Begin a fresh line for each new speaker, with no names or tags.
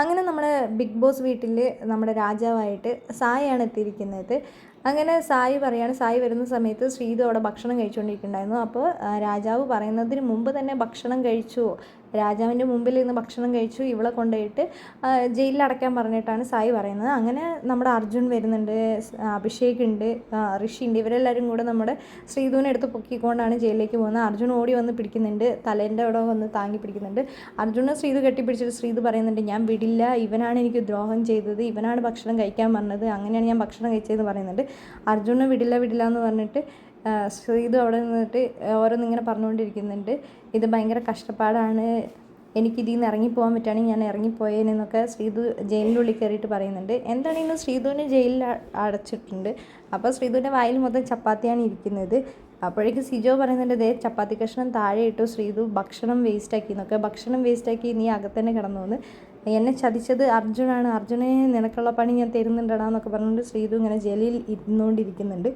അങ്ങനെ നമ്മുടെ big boss വീട്ടിൽ നമ്മുടെ രാജാവായിട്ട് സായാണ് എത്തിയിരിക്കുന്നത്. അങ്ങനെ സായി പറയാണ് സായി വരുന്ന സമയത്ത് ശ്രീതു അവിടെ ഭക്ഷണം കഴിച്ചുകൊണ്ടിരിക്കുന്നുണ്ടായിരുന്നു അപ്പോൾ രാജാവ് പറയുന്നതിന് മുമ്പ് തന്നെ ഭക്ഷണം കഴിച്ചു? രാജാവിന്റെ മുമ്പിൽ നിന്ന് ഭക്ഷണം കഴിച്ചു? ഇവളെ കൊണ്ടുപോയിട്ട് ജയിലിൽ അടയ്ക്കാൻ പറഞ്ഞിട്ടാണ് സായി പറയുന്നത്. അങ്ങനെ നമ്മുടെ അർജുൻ വരുന്നുണ്ട് അഭിഷേക് ഉണ്ട് ഋഷി ഉണ്ട്. ഇവരെല്ലാവരും കൂടെ നമ്മുടെ ശ്രീധുവിനെ എടുത്ത് പൊക്കിക്കൊണ്ടാണ് ജയിലിലേക്ക് പോകുന്നത്. അർജുൻ ഓടി വന്ന് പിടിക്കുന്നുണ്ട് തലേന്റെ അവിടെ വന്ന് താങ്ങി പിടിക്കുന്നുണ്ട്. അർജുനെ ശ്രീധു കെട്ടിപ്പിടിച്ചിട്ട് ശ്രീധു പറയുന്നുണ്ട് ഞാൻ വിടില്ല ഇവനാണ് എനിക്ക് ദ്രോഹം ചെയ്തത് ഇവനാണ് ഭക്ഷണം കഴിക്കാൻ പറഞ്ഞത് അങ്ങനെയാണ് ഞാൻ ഭക്ഷണം കഴിച്ചതെന്ന് പറയുന്നുണ്ട്. അർജുനെ വിടില്ല വിടില്ല എന്ന് പറഞ്ഞിട്ട് ശ്രീതു അവിടെ നിന്നിട്ട് ഓരോന്നിങ്ങനെ പറഞ്ഞുകൊണ്ടിരിക്കുന്നുണ്ട്. ഇത് ഭയങ്കര കഷ്ടപ്പാടാണ്. എനിക്ക് ഇതിൽ നിന്ന് ഇറങ്ങിപ്പോകാൻ പറ്റുകയാണെങ്കിൽ ഞാൻ ഇറങ്ങിപ്പോയേനെന്നൊക്കെ ശ്രീധു ജയിലിന്റെ ഉള്ളിൽ കയറിയിട്ട് പറയുന്നുണ്ട്. എന്താണെങ്കിലും ശ്രീധുവിനെ ജയിലിൽ അടച്ചിട്ടുണ്ട്? അപ്പോൾ ശ്രീധുവിന്റെ വായിൽ മൊത്തം ചപ്പാത്തിയാണ് ഇരിക്കുന്നത്. അപ്പോഴേക്കും സിജോ പറയുന്നുണ്ട് ദേ ചപ്പാത്തി കഷ്ണം താഴെ ഇട്ടു ശ്രീധു ഭക്ഷണം വേസ്റ്റാക്കി എന്നൊക്കെ. ഭക്ഷണം വേസ്റ്റാക്കി നീ അകത്തന്നെ കിടന്നു എന്ന് എന്നെ ചതിച്ചത് അർജുനാണ്. അർജുനെ നിനക്കുള്ള പണി ഞാൻ തരുന്നുണ്ടടാ എന്നൊക്കെ പറഞ്ഞുകൊണ്ട് ശ്രീധു ഇങ്ങനെ ജയിലിൽ ഇരുന്നുകൊണ്ടിരിക്കുന്നുണ്ട്.